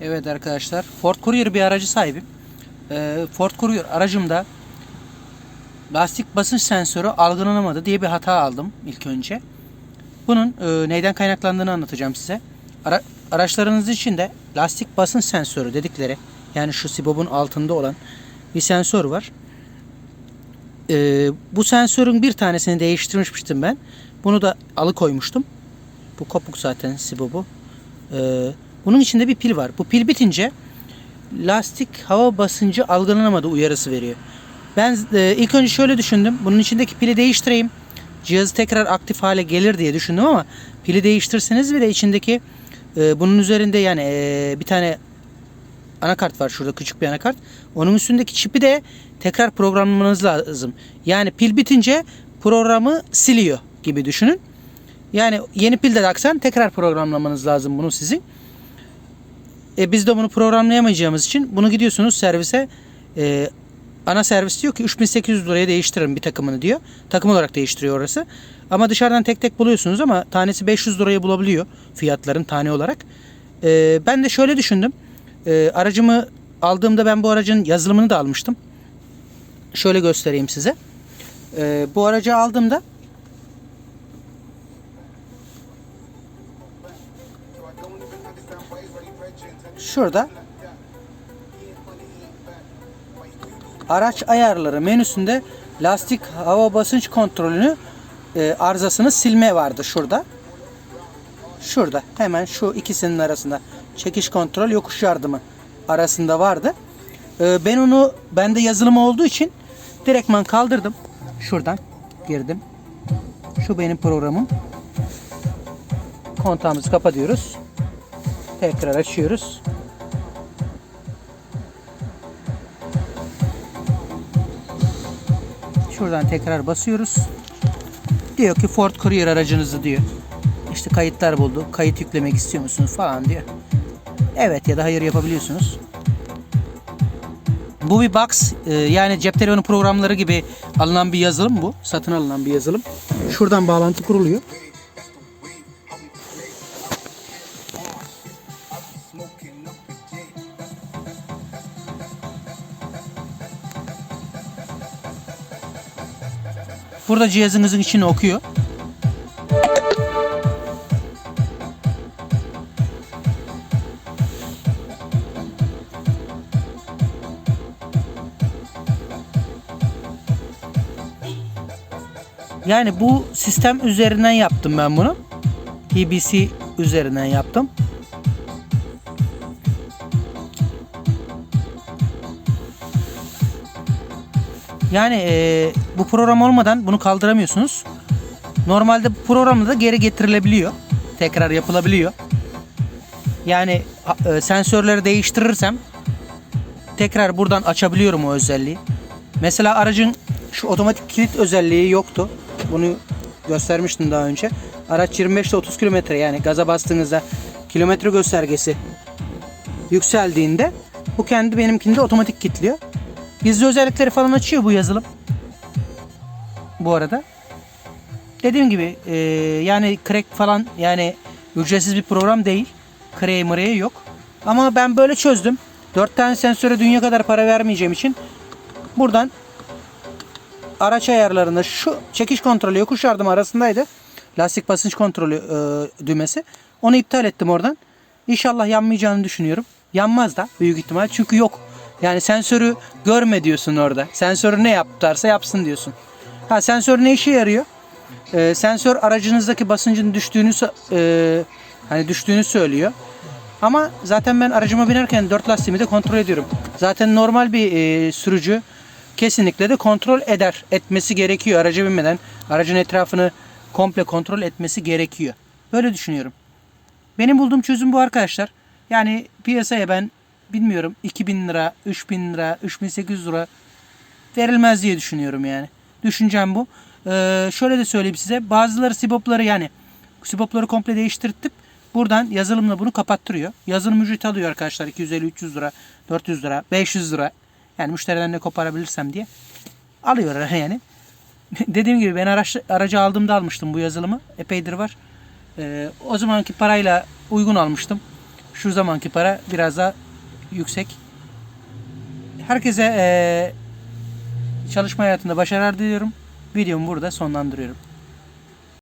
Evet arkadaşlar Ford Courier bir aracı sahibim. Ee, Ford Courier aracımda lastik basınç sensörü algılanamadı diye bir hata aldım ilk önce. Bunun e, neyden kaynaklandığını anlatacağım size. Ara, araçlarınız için de lastik basınç sensörü dedikleri yani şu sibobun altında olan bir sensör var. Ee, bu sensörün bir tanesini değiştirmiştim ben. Bunu da alıkoymuştum. Bu kopuk zaten sibobu. Ee, bunun içinde bir pil var. Bu pil bitince lastik hava basıncı algılanamadı uyarısı veriyor. Ben e, ilk önce şöyle düşündüm. Bunun içindeki pili değiştireyim. Cihazı tekrar aktif hale gelir diye düşündüm ama pili değiştirseniz bile içindeki e, bunun üzerinde yani e, bir tane anakart var şurada küçük bir anakart. Onun üstündeki çipi de tekrar programlamanız lazım. Yani pil bitince programı siliyor gibi düşünün. Yani yeni pil de taksan tekrar programlamanız lazım bunu sizin. E, biz de bunu programlayamayacağımız için bunu gidiyorsunuz servise e, ana servis diyor ki 3800 liraya değiştirin bir takımını diyor. Takım olarak değiştiriyor orası. Ama dışarıdan tek tek buluyorsunuz ama tanesi 500 liraya bulabiliyor fiyatların tane olarak. E, ben de şöyle düşündüm. E, aracımı aldığımda ben bu aracın yazılımını da almıştım. Şöyle göstereyim size. E, bu aracı aldığımda şurada araç ayarları menüsünde lastik hava basınç kontrolünü e, arızasını silme vardı şurada. Şurada hemen şu ikisinin arasında çekiş kontrol yokuş yardımı arasında vardı. E, ben onu bende yazılım olduğu için direktman kaldırdım. Şuradan girdim. Şu benim programım. Kontağımızı kapatıyoruz. Tekrar açıyoruz. Şuradan tekrar basıyoruz. Diyor ki Ford Courier aracınızı diyor. İşte kayıtlar buldu. Kayıt yüklemek istiyor musunuz falan diyor. Evet ya da hayır yapabiliyorsunuz. Bu bir box e, yani cep telefonu programları gibi alınan bir yazılım bu. Satın alınan bir yazılım. Şuradan bağlantı kuruluyor. Burada cihazınızın içini okuyor. Yani bu sistem üzerinden yaptım ben bunu. PBC üzerinden yaptım. Yani eee, bu program olmadan bunu kaldıramıyorsunuz. Normalde bu programda da geri getirilebiliyor. Tekrar yapılabiliyor. Yani e, sensörleri değiştirirsem tekrar buradan açabiliyorum o özelliği. Mesela aracın şu otomatik kilit özelliği yoktu. Bunu göstermiştim daha önce. Araç 25 ile 30 kilometre yani gaza bastığınızda kilometre göstergesi yükseldiğinde bu kendi benimkinde otomatik kilitliyor. Gizli özellikleri falan açıyor bu yazılım. Bu arada. Dediğim gibi e, yani crack falan yani ücretsiz bir program değil. Crack mıraya yok. Ama ben böyle çözdüm. 4 tane sensöre dünya kadar para vermeyeceğim için buradan araç ayarlarında şu çekiş kontrolü yokuş yardımı arasındaydı. Lastik basınç kontrolü e, düğmesi. Onu iptal ettim oradan. İnşallah yanmayacağını düşünüyorum. Yanmaz da büyük ihtimal çünkü yok. Yani sensörü görme diyorsun orada. Sensörü ne yaptarsa yapsın diyorsun. Ha sensör ne işe yarıyor? Ee, sensör aracınızdaki basıncın düştüğünü e, hani düştüğünü söylüyor. Ama zaten ben aracıma binerken dört lastiğimi de kontrol ediyorum. Zaten normal bir e, sürücü kesinlikle de kontrol eder. Etmesi gerekiyor araca binmeden. Aracın etrafını komple kontrol etmesi gerekiyor. Böyle düşünüyorum. Benim bulduğum çözüm bu arkadaşlar. Yani piyasaya ben bilmiyorum 2000 lira, 3000 lira, 3800 lira verilmez diye düşünüyorum yani. Düşüncem bu. Ee, şöyle de söyleyeyim size. Bazıları sibopları yani sibopları komple değiştirtip buradan yazılımla bunu kapattırıyor. Yazılım ücreti alıyor arkadaşlar 250-300 lira, 400 lira, 500 lira. Yani müşteriden ne koparabilirsem diye alıyor yani. Dediğim gibi ben araç, aracı aldığımda almıştım bu yazılımı. Epeydir var. Ee, o zamanki parayla uygun almıştım. Şu zamanki para biraz daha yüksek. Herkese eee, çalışma hayatında başarılar diliyorum. Videomu burada sonlandırıyorum.